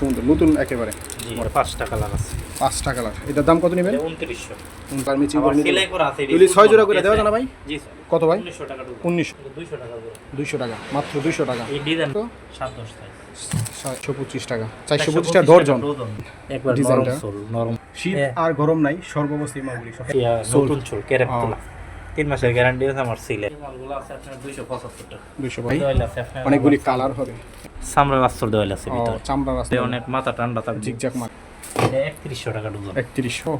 সুন্দর নতুন একেবারে। পাঁচটা কালার এটার দাম কত নেবেন? উনত্রিশশো। তার মিচিং করে নিতে সেলাই করা আছে এগুলি ছয় জোড়া করে দেওয়া না ভাই? কত ভাই? উনিশশো টাকা দুইশো মাত্র দুইশো টাকা। পঁচিশ চারশো পঁচিশ ডর্জন ডিজাইনটা। শীত হ্যাঁ। আর গরম নাই সর্বাবস্থায়। নতুন চুল ক্যারেপ তিন মাসের গ্যারান্টি আছে আমার সিলে অনেকগুলি কালার হবে। সামরার আস্তর দেওয়াল আছে ও ভিতরে। চামড়া রাস্তা অনেক মাথা ঠান্ডা থাকবে। মাল। এটা একত্রিশশো টাকা ডজন। একত্রিশশো।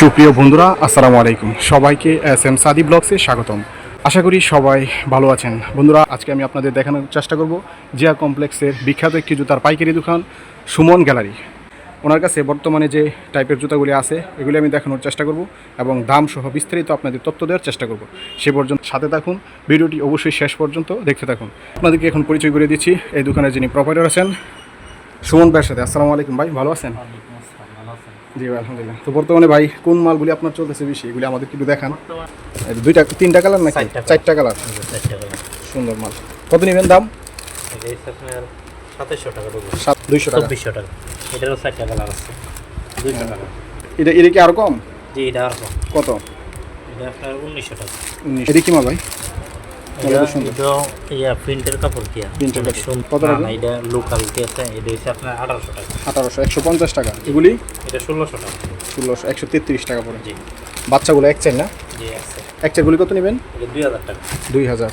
সুপ্রিয় বন্ধুরা আসসালামু আলাইকুম। সবাইকে এস এম সাদি ব্লগসে স্বাগতম। আশা করি সবাই ভালো আছেন। বন্ধুরা আজকে আমি আপনাদের দেখানোর চেষ্টা করব জিয়া কমপ্লেক্সের বিখ্যাত একটি জুতার পাইকারি দোকান সুমন গ্যালারি। ওনার কাছে বর্তমানে যে টাইপের জুতাগুলি আছে এগুলি আমি দেখানোর চেষ্টা করব এবং দাম সহ বিস্তারিত আপনাদের তথ্য দেওয়ার চেষ্টা করব। সে পর্যন্ত সাথে থাকুন ভিডিওটি অবশ্যই শেষ পর্যন্ত দেখতে থাকুন। আপনাদেরকে এখন পরিচয় করে দিচ্ছি এই দোকানের যিনি প্রোভাইডার আছেন সুমন ভাইয়ের সাথে। আসসালামু আলাইকুম ভাই ভালো আছেন? জি ভাই আলহামদুলিল্লাহ। তো বর্তমানে ভাই কোন মালগুলি আপনার চলতেছে বেশি? এগুলি আমাদের একটু দেখান। দুইটা তিনটা কালার নাকি? চারটা কালার। সুন্দর মাল। কত নেবেন দাম? টাকা দুইশো টাকা। এটারও চারটা কালার আছে। দুইশো টাকা এটা এটা কি আরও কম? জি এটা আর কম। কত? এটা আপনার উনিশশো টাকা। উনিশ এটা কি মাল ভাই? প্রিন্টের কাপড়। সুন্দর। কত টাকা? এটা লোকাল কি আছে? এটা হচ্ছে আপনার আঠারোশো টাকা। আঠারোশো একশো পঞ্চাশ টাকা। এগুলি? এটা ষোলোশো টাকা। ষোলোশো একশো তেত্রিশ টাকা পড়ে। জি। বাচ্চাগুলো এক না? জি এক কত নেবেন? দুই হাজার টাকা। দুই হাজার।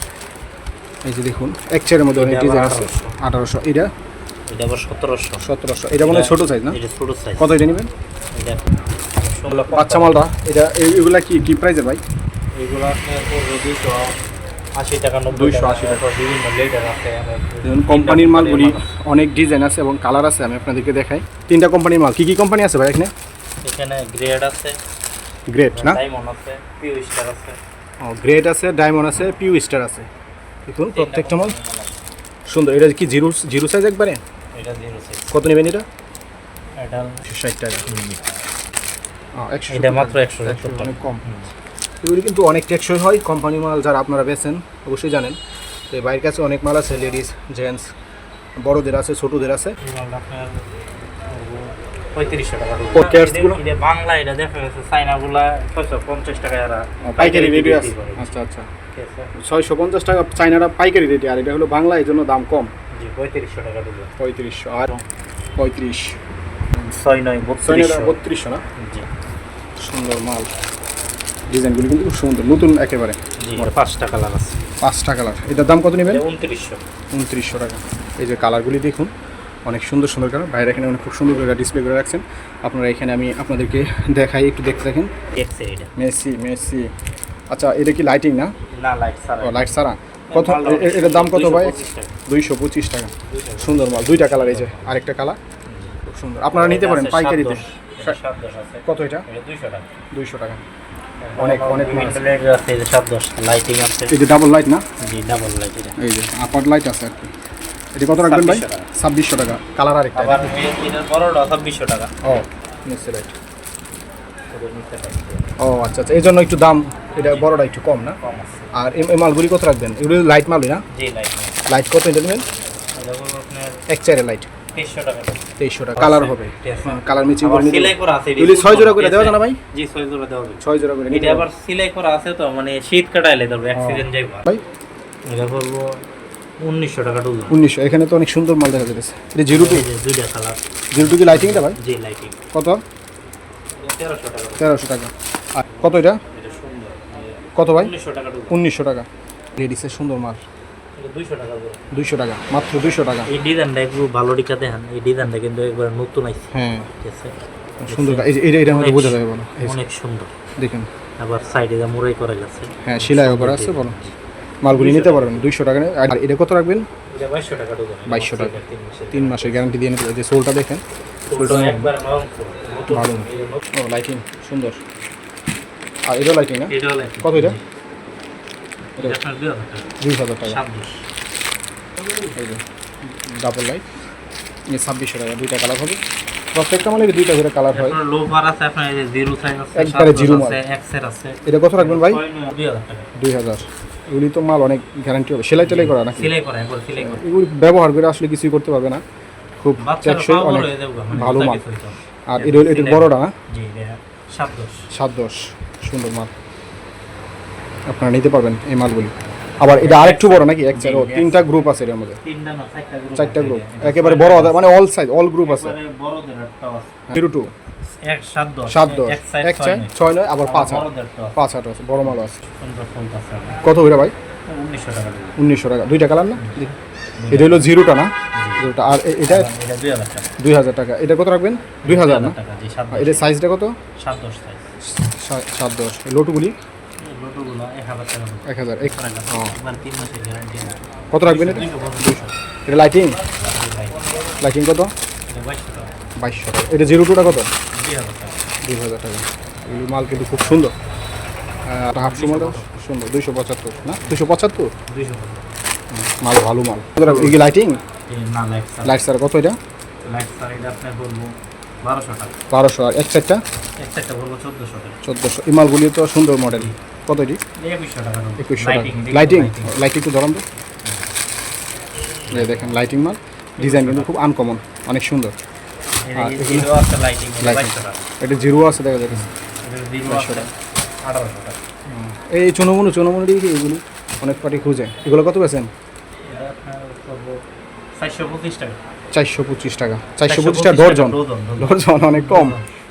এই যে দেখুন এক চেয়ারের মধ্যে অনেক ডিজাইন আছে। আঠারোশো। এটা? এটা আবার সতেরোশো। সতেরোশো। এটা মনে ছোটো সাইজ না? এটা ছোটো সাইজ কত এটা নেবেন? এটা ষোলো বাচ্চা মালটা এটা এই- এগুলা কি ভাই? এগুলো আপনার দুইশো আশি টাকা নব্বই 280 টাকা। এরপর বিভিন্ন লেটার আছে অনেক কোম্পানির মালগুলি অনেক ডিজাইন আছে এবং কালার আছে আমি আপনাদেরকে দেখাই। তিনটা কোম্পানির মাল কি কি কোম্পানি আছে ভাই এখানে? এখানে গ্রেড আছে গ্রেট না? ডায়মন্ড আছে পিউ স্টার আছে। ও গ্রেট আছে ডায়মন্ড আছে পিউ স্টার আছে। দেখুন প্রত্যেকটা মাল। সুন্দর এটা কি জিরো জিরো সাইজ একবারে? এটা জিরো সিক্স কত নেবেন এটা? এটা ষাট টাকা। একশো এটা মাত্র টাকা। একশো অনেক কম। এগুলি কিন্তু অনেক টেকসই হয় কোম্পানি মাল যারা আপনারা বেছেন অবশ্যই জানেন। তো এই বাইরের কাছে অনেক মাল আছে লেডিস জেন্টস বড়দের আছে ছোটদের আছে। এই মালটা আপনার পঁয়ত্রিশশো টাকা ও, cats গুলো? এটা বাংলা এটা দেখা গেছে চাইনাগুলা ছয়শো পঞ্চাশ টাকা এরা পাইকারি রেটে আছে। আচ্ছা আচ্ছা। ছয়শো পঞ্চাশ টাকা চাইনাটা পাইকারি রেটে আর এটা হলো বাংলা এই জন্য দাম কম। জি পঁয়ত্রিশশো টাকা ডুবে পঁয়ত্রিশশো আর পঁয়ত্রিশ। ছয় নয় বত্রিশশো। বত্রিশশো না? জি। সুন্দর মাল। ডিজাইনগুলি কিন্তু খুব সুন্দর নতুন একেবারে। জি এটা পাঁচ টাকা পাঁচটা কালার এটার দাম কত নেবেন? উনত্রিশশো। উনত্রিশশো টাকা। এই যে কালারগুলি দেখুন অনেক সুন্দর সুন্দর কালার। বাইরে এখানে অনেক খুব সুন্দর করে ডিসপ্লে করে রাখছেন। আপনারা এখানে আমি আপনাদেরকে দেখাই একটু দেখতে থাকেন মেসি মেসি আচ্ছা এটা কি লাইটিং না? না লাইট সারা লাইট সারা কত? এটার দাম কত ভাই? দুইশো পঁচিশ টাকা। সুন্দর মাল দুইটা কালার এই যে আরেকটা কালার। খুব সুন্দর। আপনারা নিতে পারেন পাইকারিতে। কত এটা? এটা 200 টাকা। দুইশো টাকা। অনেক অনেক দশ, লাইটিং আছে। এই যে ডাবল লাইট না? জি, ডাবল লাইট এটা। এই যে আপার লাইট আছে আর কি। এটা কত রাখবেন ভাই? ছাব্বিশশো টাকা। কালার আরেকটা। আবার বড়টা 2600 টাকা। ও নিচে লাইট ও আচ্ছা আচ্ছা এই জন্য একটু দাম এটা বড়টা একটু কম না? কম আছে। আর এই মালগুলি কত রাখবেন? এগুলো লাইট মালই না? জি, light লাইট কত এটা নেবেন? এক চারের লাইট 2300 টাকা। তেইশশো টাকা কালার হবে। কালার মিচিং করে সেলাই করা আছে, এগুলি ছয় জোড়া করে দেওয়া আছে? না ভাই? জি, ছয় জোড়া দেওয়া যাবে। ছয় জোড়া করে এটা আবার সেলাই করা আছে তো মানে শীত কাটাইলে ধরবে অ্যাক্সিডেন্ট যাইব। ভাই? এটা বলব উনিশশো টাকা ডজন উনিশশো এখানে তো অনেক সুন্দর মাল দেখা যাচ্ছে এটা জিরো টু? দুইটা কালার জিরো টু কি লাইটিংটা ভাই? জি লাইটিং কত? তেরোশো টাকা। তেরোশো টাকা। আর কত এটা? কত ভাই? উনিশশো টাকা লেডিসের সুন্দর মাল। দুইশো টাকা টাকা মাত্র দুইশো টাকা। এই ডিজাইনটা একটু ভালো দিকে দেখেন। এই ডিজাইনটা কিন্তু একবার নতুন আইছে। হ্যাঁ। ঠিক আছে? সুন্দর। এটা এটা আমাদের বোঝা যাবে বলো। অনেক সুন্দর। দেখুন। আবার সাইডে যা মুরাই করা গেছে। হ্যাঁ সেলাইও করা আছে বলো। মালগুলি নিতে পারবেন। দুইশো টাকা। আর এটা কত রাখবেন? বাইশশো টাকা ডজন 2200 টাকা। তিন মাসের গ্যারান্টি দিয়ে নিতে যে সোলটা দেখেন। নতুন। ভালো। লাইটিং সুন্দর। আর এটা লাইটিং না? এটা হলো কত এটা? এটা দুই হাজার টাকা। ডাবল লাইট ছাব্বিশশো টাকা দুইটা কালার হবে। প্রত্যেকটা মালের দুইটা করে কালার হয়। আপনার লোভার আছে আপনার এই যে জিরো সাইজ আছে একবারে আছে মাল। এক্সের আছে। এটা কত রাখবেন ভাই? ছয় নয়, দুই হাজার টাকা। দুই হাজার। এগুলি তো মাল অনেক গ্যারান্টি হবে। সেলাই টেলাই করা নাকি? সিলাই করা একবার সিলাই করা। এগুলি ব্যবহার করে আসলে কিছুই করতে পারবে না। খুব টেকসই অনেক মানে ভালো মাল। আর এটা হলো- এটার বড়টা না? জি এটা সাত দশ। সাত দশ। সুন্দর মাল। আপনারা নিতে পারবেন এই মালগুলি। আবার এটা আরেকটু বড় নাকি? এক চার তিনটা গ্রুপ আছে এর মধ্যে। তিনটা না চারটা গ্রুপ চারটা গ্রুপ একেবারে বড় মানে অল সাইজ অল গ্রুপ আছে। Zero two. এক সাত দশ। এক চার ছয় নয়। আবার পাঁচ আট। আছে। পাঁচ আট আছে বড় মাল আছে। কত হইরা ভাই? উনিশশো টাকা দুইটা কালার না? এটা হলো জিরোটা না? জিরোটা। আর এটা? এটা দুই হাজার টাকা। এটা কত রাখবেন? দুই হাজার না? এটার সাইজটা কত? সাত দশ সাইজ সাত দশ। লোটুগুলি? এক হাজার এক কত রাখবেন এটা? এটা লাইটিং লাইটিং কত? বাইশশো টাকা। এটা জিরো টুটা কত? দুই হাজার টাকা। এগুলি মাল কিন্তু খুব সুন্দর। হাফ সুন্দর। দুইশো পঁচাত্তর না? দুশো পঁচাত্তর? মাল ভালো মাল। এগুলি লাইটিং লাইট স্যার কত এটা? লাইট স্যার এটা আপনার বলব বারোশো টাকা। বারোশো আর এক চারটা এক চারটা বলব চোদ্দোশো টাকা। চোদ্দোশো। এই মালগুলি তো সুন্দর মডেল কত এটি একুশশো টাকা একুশশো টাকা। লাইটিং লাইটিং একটু ধরান তো। এই দেখেন লাইটিং মাল। ডিজাইন কিন্তু খুব আনকমন অনেক সুন্দর। এটা আর জিরো আছে এটা জিরো দেখা যাচ্ছে। এই চুনমুনু চুনমুনু দিয়ে কি এগুলি অনেক পার্টি খুঁজে? এগুলো কত করব চারশো পঁচিশ টাকা। চারশো পঁচিশ টাকা। চারশো পঁচিশ টাকা ডর্জন। ডর্জন অনেক কম।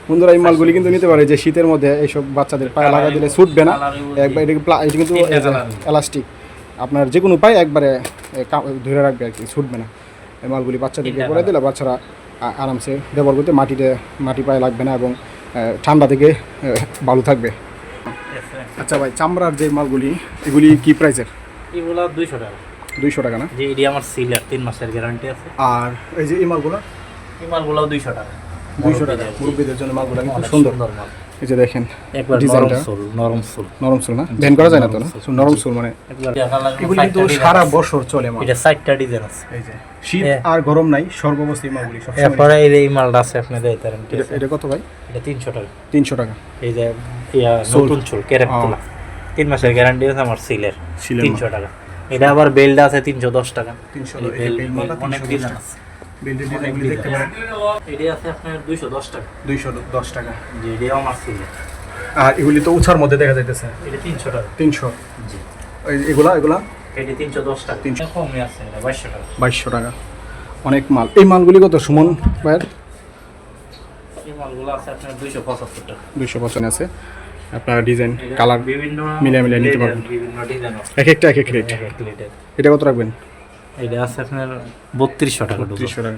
বন্ধুরা এই মালগুলি কিন্তু নিতে পারে যে শীতের মধ্যে এইসব বাচ্চাদের পায়ে লাগা দিলে ছুটবে না। একবার এটা কিন্তু এলাস্টিক আপনার যে কোনো উপায় একবারে ধরে রাখবে আর কি ছুটবে না। এই মালগুলি বাচ্চাদেরকে করে দিলে বাচ্চারা আরামসে ব্যবহার করতে মাটিতে মাটি পায়ে লাগবে না এবং ঠান্ডা থেকে ভালো থাকবে। আচ্ছা ভাই চামড়ার যে মালগুলি এগুলি কি প্রাইসের এগুলো দুইশো টাকা। দুইশো টাকা না? যে এটি আমার সিলার তিন মাসের গ্যারান্টি আছে। আর এই যে এই মালগুলো? এই মালগুলো দুইশো টাকা। দুইশো টাকা মুরব্বীদের। জন্য মালগুলো কিন্তু সুন্দর। মাল। এই যে দেখেন নরম ডিজাইনটা সোল নরম সোল। নরম চুল না? ভ্যান করা যায় না তো না? নরম মানে এগুলি কিন্তু সারা বছর চলে মাল। এটা সাইডটা ডিজাইন আছে। এই যে শীত হ্যাঁ। আর গরম নাই সর্বাবস্থায় মালগুলি সবসময়। এরপরে এই এই মালটা আছে আপনাদের এটা- এটা কত ভাই? এটা তিনশো টাকা। তিনশো টাকা। এই যে ইয়া নতুন চুল কেরেপ তোলা তিন মাসের গ্যারান্টি আছে আমার সিলের। সিলের তিনশো টাকা। এটা আবার বেল্ট আছে তিনশো দশ টাকা। 310 এই বেল্ট- এই অনেক 310 ডিজাইন। আছে। ডিজাইনগুলি দেখতে পারেন। এটি আছে আপনার দুইশো দশ টাকা। দুইশো দশ টাকা। যে এটিও সিলের আর এগুলি তো উছার মধ্যে দেখা যাইতেছে। এটা তিনশো টাকা। তিনশো। জি। এগুলা এগুলা? এটি তিনশো দশ টাকা। তিনশো। কমই আছে বাইশশো টাকা। বাইশশো টাকা। অনেক মাল। এই মালগুলি কত সুমন ভাইয়ের? এই মালগুলো আছে আপনার দুইশো পঁচাত্তর টাকা। দুইশো পঁচান্ন আছে। আপনার ডিজাইন কালার বিভিন্ন মিলিয়ে মিলিয়ে নিতে পারবেন। এক একটা এক এক রেট এটা কত রাখবেন? এটা আছে আপনার বত্রিশশো টাকা ডজন তিরিশশো টাকা।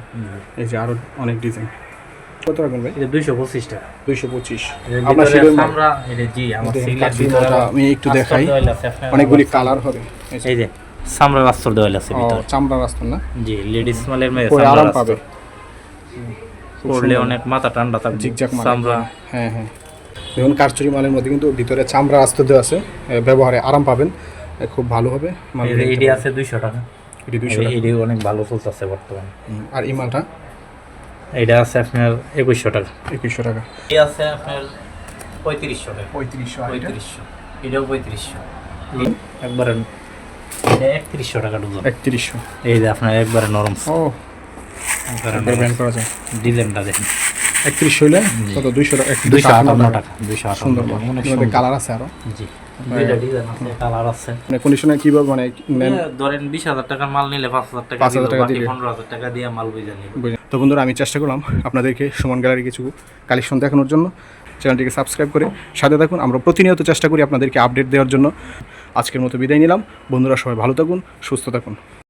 এই যে আরও অনেক ডিজাইন কত রাখবেন ভাই? এটা দুইশো পঁচিশ টাকা। দুইশো পঁচিশ। আপনার আমরা এটা জি আমার আমি একটু দেখাই। অনেকগুলি কালার হবে। এই যে- সামরার আস্তর দেওয়াল আছে ভিতরে। চামড়া রাস্তা না? জি লেডিস মালের মেয়ে আরাম পাবে। পরলে অনেক মাথা ঠান্ডা থাকবে জিগজাগ মাল হ্যাঁ হ্যাঁ। দেখুন কারচুরি মালের মধ্যে কিন্তু ভিতরে চামড়া আস্তে দেওয়া আছে ব্যবহারে আরাম পাবেন। খুব ভালো হবে এডি আছে দুইশো টাকা। এটি দুইশো এডি অনেক ভালো চলতেছে বর্তমানে। আর এই মালটা? এটা আছে আপনার একুশশো টাকা। একুশশো টাকা। এই আছে আপনার পঁয়ত্রিশশো টাকা। পঁয়ত্রিশশো পঁয়ত্রিশশো। এটাও পঁয়ত্রিশশো। একবারে এটা একত্রিশশো টাকা ডজন। একত্রিশশো। এই যে আপনার একবারে নরম। ও একবারে একবার ব্যান করা যায়। ডিজাইনটা দেখেন। একত্রিশশো হইলে কত? দুইশো দুইশো আটান্ন টাকা। দুইশো সুন্দর কালার আছে আরও। জি। কালার আছে। মানে মানে ধরেন বিশ হাজার টাকার মাল নিলে পাঁচ হাজার টাকা 5,000 দিব, টাকা বাকি পনেরো হাজার টাকা দিয়ে মাল বুঝে নিব। তো বন্ধুরা আমি চেষ্টা করলাম আপনাদেরকে সুমন গ্যালারি কিছু কালেকশন দেখানোর জন্য। চ্যানেলটিকে সাবস্ক্রাইব করে সাথে থাকুন। আমরা প্রতিনিয়ত চেষ্টা করি আপনাদেরকে আপডেট দেওয়ার জন্য। আজকের মতো বিদায় নিলাম। বন্ধুরা সবাই ভালো থাকুন সুস্থ থাকুন।